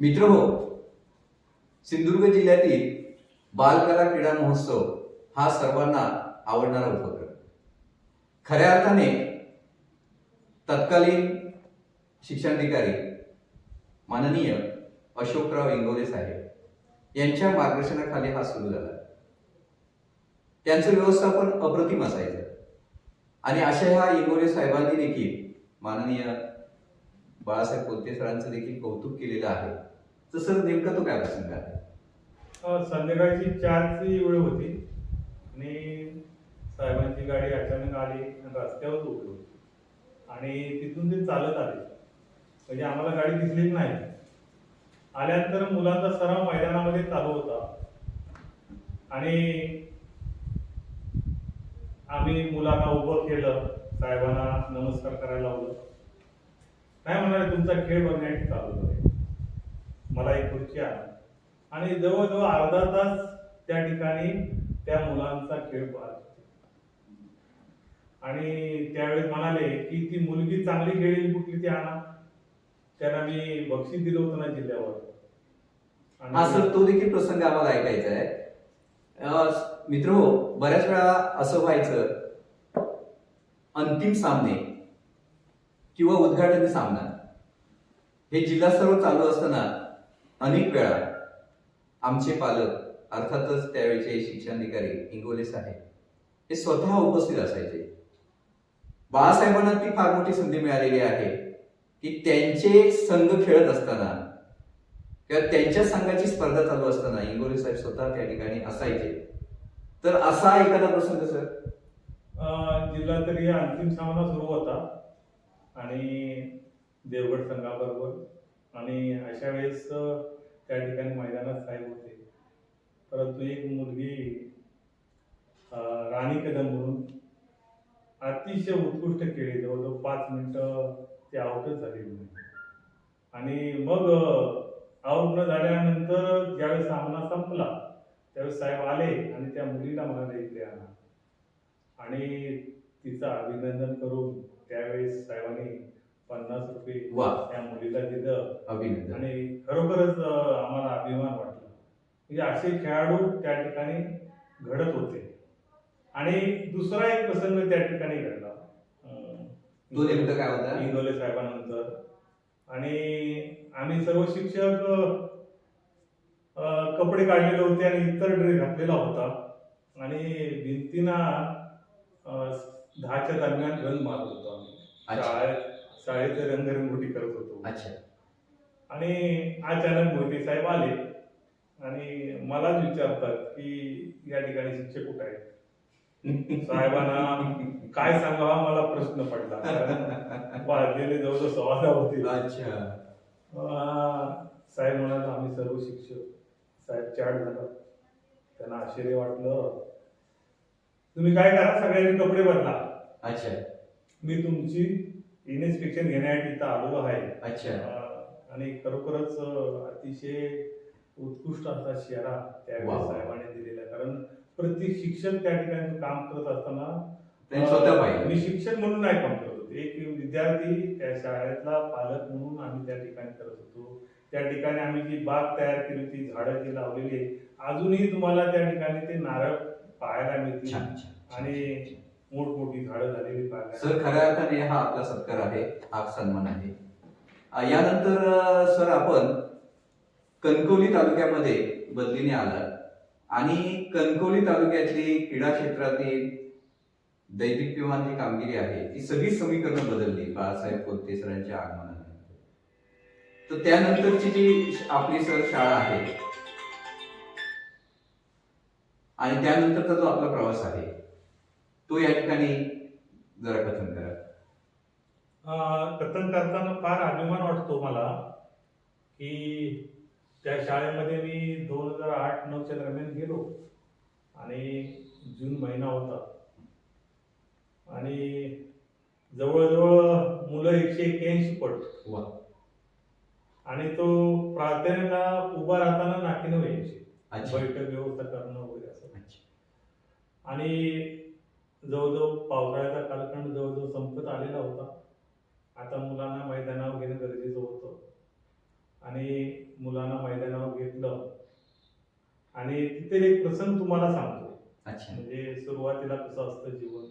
मित्र हो सिंधुदुर्ग जिल्ह्यातील बालकला क्रीडा महोत्सव हा सर्वांना आवडणारा उपक्रम. खऱ्या अर्थाने तत्कालीन शिक्षणाधिकारी माननीय अशोकराव इंगोले साहेब यांच्या मार्गदर्शनाखाली हा सुरू झाला. त्यांचं व्यवस्थापन अप्रतिम असायचं. आणि अशा ह्या इंगोले साहेबांनी देखील माननीय बाळासाहेब कोलते सरांचं देखील कौतुक केलेलं आहे? तर सर नेमका तो काय प्रसंग आहे? संध्याकाळची चारची वेळ होती आणि साहेबांची गाडी अचानक आली रस्त्यावर उभी आणि तिथून ते चालत आले. म्हणजे आम्हाला गाडी दिसलीच नाही. आल्यानंतर मुलांचा सराव मैदानामध्ये चालू होता. आणि आम्ही मुलांना उभं केलं साहेबांना नमस्कार करायला लावलं. काय म्हणाले तुमचा खेळ बघण्याची चालू झाले मला एक खुर्ची आणा आणि जवळजवळ अर्धा तास त्या ठिकाणी त्या मुलांचा खेळ पाहत होते. आणि त्यावेळेस म्हणाले की ती मुलगी चांगली खेळेल कुठली ती आणा. त्यांना मी बक्षीस दिलं होतं ना जिल्ह्यावर. हा सर तो देखील प्रसंग आम्हाला ऐकायचा आहे. मित्र हो बऱ्याच वेळा असं व्हायचं अंतिम सामने किंवा उद्घाटनी सामना हे जिल्हास्तरावर चालू असताना अनेक वेळा आमचे पालक अर्थातच त्यावेळेचे शिक्षणाधिकारी इंगोले साहेब हे स्वतः उपस्थित असायचे. बाळासाहेबांना ती फार मोठी संधी मिळालेली आहे की त्यांचे संघ खेळत असताना किंवा त्यांच्या संघाची स्पर्धा चालू असताना इंगोले साहेब स्वतः त्या ठिकाणी असायचे. तर असा एखादा प्रसंग सर? अं, जिल्हा तरी अंतिम सामना सुरू होता. आणि देवगड संघाबरोबर. आणि अशा वेळेस त्या ठिकाणी मैदानात साहेब होते. परंतु एक मुलगी राणी कदम म्हणून अतिशय उत्कृष्ट खेळली जवळजवळ पाच मिनटं ते आउटच झालेली नाही आणि मग आउट न झाल्यानंतर ज्यावेळेस सामना संपला त्यावेळेस साहेब आले आणि त्या मुलीला म्हणाले इथे आणा. आणि तिचं अभिनंदन करून त्यावेळेस साहेबांनी पन्नास रुपये वा. त्या मुलीला दिलं. अभिनंदन. आणि खरोखरच अं, आम्हाला अभिमान वाटला. म्हणजे असे खेळाडू त्या ठिकाणी घडत होते. आणि दुसरा एक प्रसंग त्या ठिकाणी घडला. अं, तो नेमका काय होता? इंगोले साहेबांनंतर. आणि आम्ही सर्व शिक्षक अं, कपडे काढलेले होते आणि इतर ड्रेस घातलेला होता. आणि भिंतीना अं, दहाच्या दरम्यान रंग मारत होतो आम्ही. अच्छा. शाळेत शाळेचे रंगरंगोटी करत होतो. अच्छा. आणि अचानक मोहिते साहेब आले आणि मलाच विचारतात की या ठिकाणी शिक्षक कुठे आहेत? साहेबांना काय सांगावा मला प्रश्न पडला. कारण वाजलेले जवळजवळ सव्वा होते. अच्छा. साहेब म्हणाले आम्ही सर्व शिक्षक साहेब चाट झाला. त्यांना आश्चर्य वाटलं. तुम्ही काय करा सगळ्यांनी कपडे बदला. अच्छा. मी तुमची इन्स्पेक्शन घेण्यासाठी इथं आलो आहे. अच्छा. अं, आणि खरोखरच अं, अतिशय उत्कृष्ट असा शेरा त्यावेळेस वा. साहेबांनी दिलेला. कारण प्रत्येक शिक्षक त्या ठिकाणी काम करत असताना त्यांनी स्वतः अं, पाहिलं. मी शिक्षक म्हणून नाही काम करत होतो. एक विद्यार्थी त्या शाळेतला पालक म्हणून आम्ही त्या ठिकाणी करत होतो. त्या ठिकाणी आम्ही जी बाग तयार केली होती झाडं जी लावलेली आहे, अजूनही तुम्हाला त्या ठिकाणी ते नारळ पाहायला मिळतील. छान छान आणि मोठमोठी झाडं झालेली सर खऱ्या अर्थाने हा आपला सत्कार आहे हा सन्मान आहे. यानंतर सर आपण कणकवली तालुक्यामध्ये बदलीने आला आणि कणकवली तालुक्यातली क्रीडा क्षेत्रातील दैदिप्यमान जी कामगिरी आहे ती सगळी समीकरणं बदलली. बाळासाहेब कोलते सरांच्या आगमनानंतर. तर त्यानंतरची जी आपली सर शाळा आहे आणि त्यानंतरचा जो आपला प्रवास आहे तो या ठिकाणी जरा कथन करा. कथन करताना फार अभिमान वाटतो मला की त्या शाळेमध्ये मी दोन हजार आठ नऊच्या दरम्यान गेलो आणि जून महिना होता. आणि जवळजवळ मुलं एकशे एक्क्याऐंशी पट वा आणि तो प्रार्थनेला उभा राहताना नाकीनं व्हायचे अच्छा. बैठक व्यवस्था करणं वगैरे असं. आणि जवळजवळ पावसाळ्याचा कालखंड जवळजवळ संपत आलेला होता. आता मुलांना मैदानावर घेणं गरजेचं होतं. आणि मुलांना मैदानावर घेतलं. आणि तिथे एक प्रसंग तुम्हाला सांगतो. अच्छा. म्हणजे सुरुवातीला कसं असतं जीवन?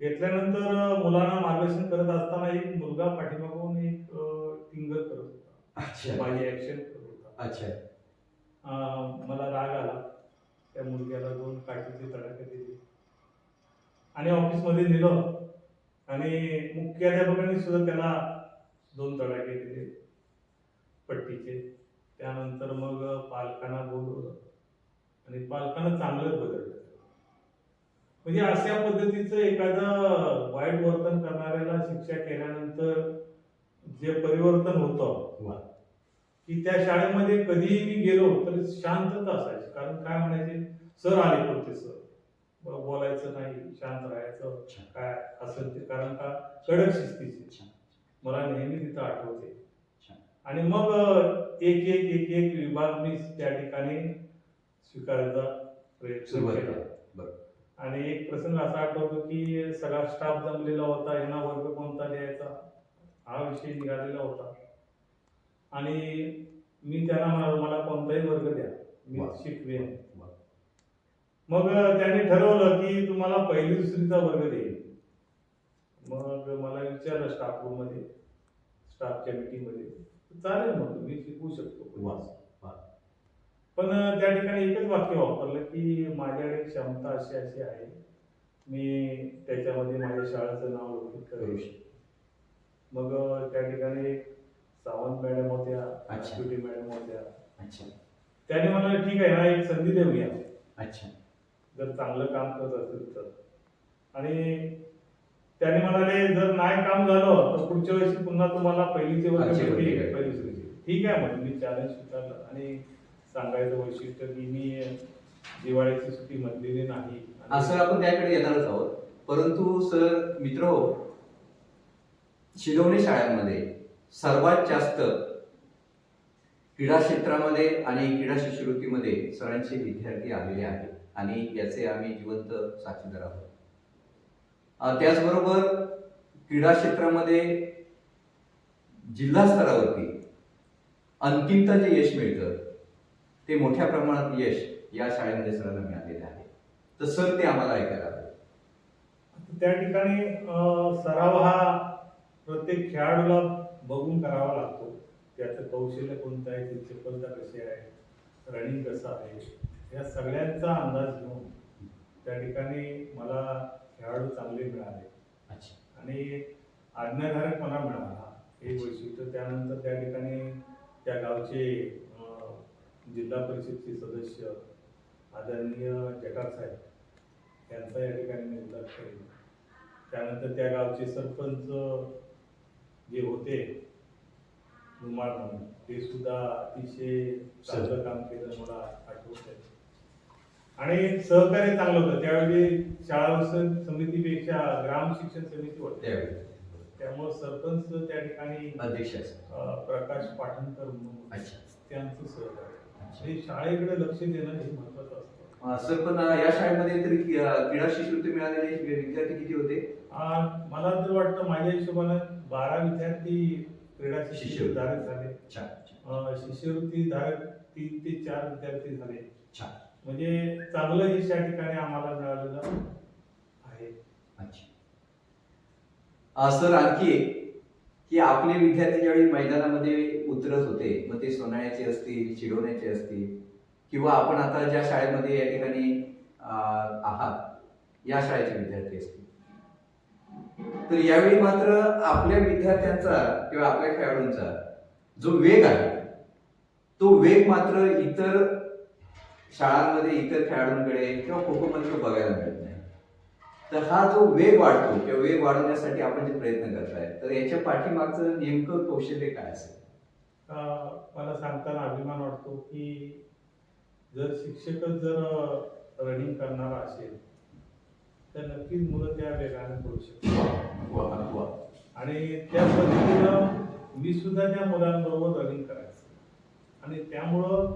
घेतल्यानंतर मुलांना मार्गदर्शन करत असताना एक मुलगा पाठीमागून एक टिंगर करत होता. अच्छा. माझी ऍक्शन करत होता. अच्छा. मला राग आला. त्या मुलग्याला दोन काठीचे तडाखे दिले. आणि ऑफिसमध्ये नेलं आणि मुख्याध्यापकांनी सुद्धा त्याला दोन तडाखे दिले. पट्टीचे. त्यानंतर मग पालकांना बोलवलं. आणि पालकांना चांगलंच बदललं. म्हणजे अशा पद्धतीचं एखादं वाईट वर्तन करणाऱ्याला शिक्षा केल्यानंतर जे परिवर्तन होतं की त्या शाळेमध्ये कधीही मी गेलो तर शांतता असायची. कारण काय म्हणायचे? सर आले कोणते सर? बोलायचं नाही शांत राहायचं. काय असेल ते कारण का कडक शिस्तीची. मला नेहमी तिथं आठवते. आणि मग एक एक एक एक विभाग मी त्या ठिकाणी स्वीकारायचा प्रयत्न केला. आणि एक प्रसंग असा आठवतो की सगळा स्टाफ जमलेला होता यांना वर्ग कोणता द्यायचा हा विषय निघालेला होता आणि मी त्यांना म्हणालो मला कोणताही वर्ग द्या मी. शिकवेन. मग त्यांनी ठरवलं की तुम्हाला पहिली दुसरीचा वर्ग देईल. मग मला विचारलं स्टाफ रूममध्ये स्टाफच्या मीटिंगमध्ये. चालेल मग मी शिकवू शकतो. पण त्या ठिकाणी एकच वाक्य वापरलं की माझ्याकडे क्षमता अशी अशी आहे. मी त्याच्यामध्ये माझ्या शाळेचं नाव लौकिक करू शकतो. मग त्या ठिकाणी सावंत मॅडम होत्या मॅडम होत्या. अच्छा. त्याने मला ठीक आहे ना एक संधी देऊया. अच्छा. जर चांगलं काम करत असेल तर. आणि त्याने म्हणाले जर नाही काम झालं तर पुढच्या वेळेस पुन्हा तुम्हाला पहिलीचे ठीक आहे. पहिली दुसरीचे. ठीक आहे मग मी चॅलेंज स्वीकारलं. आणि सांगायचं वैशिष्ट्य की मी दिवाळीची सुट्टी मधलेली नाही. असं आपण त्याकडे येणारच आहोत. परंतु सर मित्र शिरवणे शाळांमध्ये सर्वात जास्त क्रीडा क्षेत्रामध्ये आणि क्रीडा शिष्यवृत्तीमध्ये सरांचे विद्यार्थी आलेले आहेत. आणि याचे आम्ही जिवंत साक्षीदार आहोत. त्याचबरोबर क्रीडा क्षेत्रामध्ये जिल्हा स्तरावरती अंतिमता जे यश मिळतं ते मोठ्या प्रमाणात यश या शाळेमध्ये सरांना मिळालेलं आहे. तर सर ते आम्हाला ऐकायला हवे. त्या ठिकाणी सराव हा प्रत्येक खेळाडूला बघून करावा लागतो. त्याचं कौशल्य कोणतं आहे? त्याची चपलता कशी आहे? रनिंग कसं आहे? या सगळ्यांचा अंदाज घेऊन त्या ठिकाणी मला खेळाडू चांगले मिळाले. आणि आज्ञाधारकपणा मिळाला. एक वैशिष्ट्य त्यानंतर त्या ठिकाणी त्या गावचे जिल्हा परिषदचे सदस्य आदरणीय जटार साहेब यांचा या ठिकाणी मी उल्लेख करेन त्यानंतर त्या गावचे सरपंच जे होते धुमाळ म्हणून ते सुद्धा अतिशय चांगलं काम केलं मला आठवत आहे आणि सहकार्य चांगलं होतं. त्यावेळी शाळा समितीपेक्षा ग्राम शिक्षण समिती होती. त्यावेळी. त्यामुळे सरपंच त्या ठिकाणी अध्यक्ष प्रकाश अच्छा. त्यांचं सहकार्य. शाळेकडे लक्ष देणं हे महत्वाचं असतं. सर पण या शाळेमध्ये तरी क्रीडा शिष्यवृत्ती मिळालेले विद्यार्थी किती होते? मला तर वाटतं माझ्या हिशोबानं बारा विद्यार्थी क्रीडा शिष्यवृत्ती. धारक झाले शिष्यवृत्ती धारक तीन ते चार विद्यार्थी झाले. म्हणजे चांगलं यश या ठिकाणी आम्हाला मिळालेलं आहे. अच्छा. सर आणखी एक की आपले विद्यार्थी ज्यावेळी मैदानामध्ये उतरत होते मग ते सोनाळ्याचे असतील चिडवण्याचे असतील किंवा आपण आता ज्या शाळेमध्ये या ठिकाणी आहात या शाळेचे विद्यार्थी असतील. तर यावेळी मात्र आपल्या विद्यार्थ्यांचा किंवा आपल्या खेळाडूंचा जो वेग आहे तो वेग मात्र इतर शाळांमध्ये इतर खेळाडूंकडे किंवा खो मध्ये तो बघायला मिळत नाही. तर हा जो वेग वाढतो किंवा वेग वाढवण्यासाठी आपण जे प्रयत्न करताय तर याच्या पाठीमागचं नेमकं कौशल्य काय असेल? मला सांगताना अभिमान वाटतो की जर शिक्षकच जर रनिंग करणारा असेल तर नक्कीच मुलं त्या वेगाने करू शकतात. आणि त्या पद्धतीनं मी सुद्धा त्या मुलांबरोबर रनिंग करायचं. आणि त्यामुळं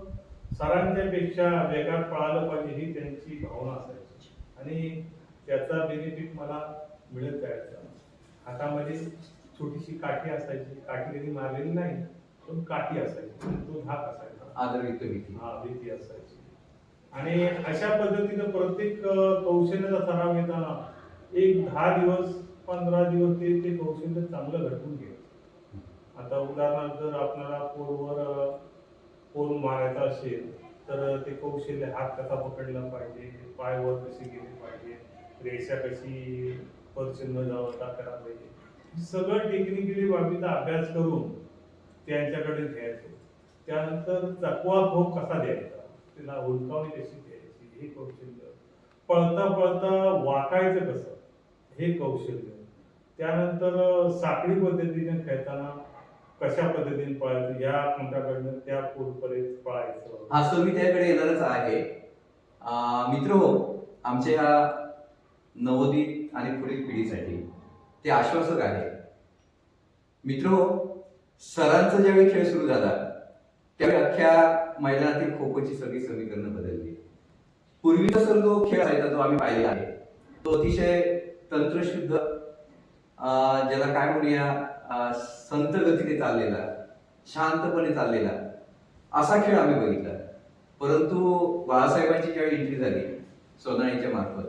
सरांच्या पेक्षा वेगात पळालं पाहिजे ही त्यांची भावना असायची. आणि त्याचा बेनिफिट मला मिळत जायचा. हातामध्ये छोटीशी काठी असायची. काठी कधी मारलेली नाही पण काठी असायची. तो धाक असायचा. आदरयुक्त भीती. हा भीती असायची. आणि अशा पद्धतीनं प्रत्येक कौशल्याचा सराव घेताना एक दहा दिवस पंधरा दिवस ते ते कौशल्य चांगलं घडवून घ्यायचं आता उदाहरणार्थ जर आपल्याला पोरवर कोण मारायचा असेल तर ते कौशल्य हात कसा पकडला पाहिजे पाय वर कसे गेले पाहिजे रेषा कशी स्पर्श न जावता करा पाहिजे. सगळं टेक्निकली बाबीचा अभ्यास करून त्यांच्याकडे घ्यायचो. त्यानंतर चकवा भोग कसा द्यायचा? त्याला हुलकावणी कशी द्यायची? हे कौशल्य. पळता पळता वाकायचं कसं? हे कौशल्य. त्यानंतर साखळी पद्धतीने खेळताना कशा पद्धतीने पळायचं या पंथाकडनं त्या पूर्वपर्यंत पळायचं? हा सो मी त्याकडे येणारच आहे. मित्र हो आमच्या या नवोदित आणि पुढील पिढीसाठी ते आश्वासक आहे. मित्र हो सरांचा ज्यावेळी खेळ सुरू झाला त्यावेळी अख्ख्या मैदानातील खो खोची सगळी समीकरणं बदलली. पूर्वीचा सर जो खेळ असायचा जो आम्ही पाहिला आहे. तो अतिशय तंत्रशुद्ध ज्याला काय म्हणूया संत गतीने चाललेला शांतपणे चाललेला असा खेळ आम्ही बघितला. परंतु बाळासाहेबांची ज्यावेळी एंट्री झाली सोनाळीच्या मार्फत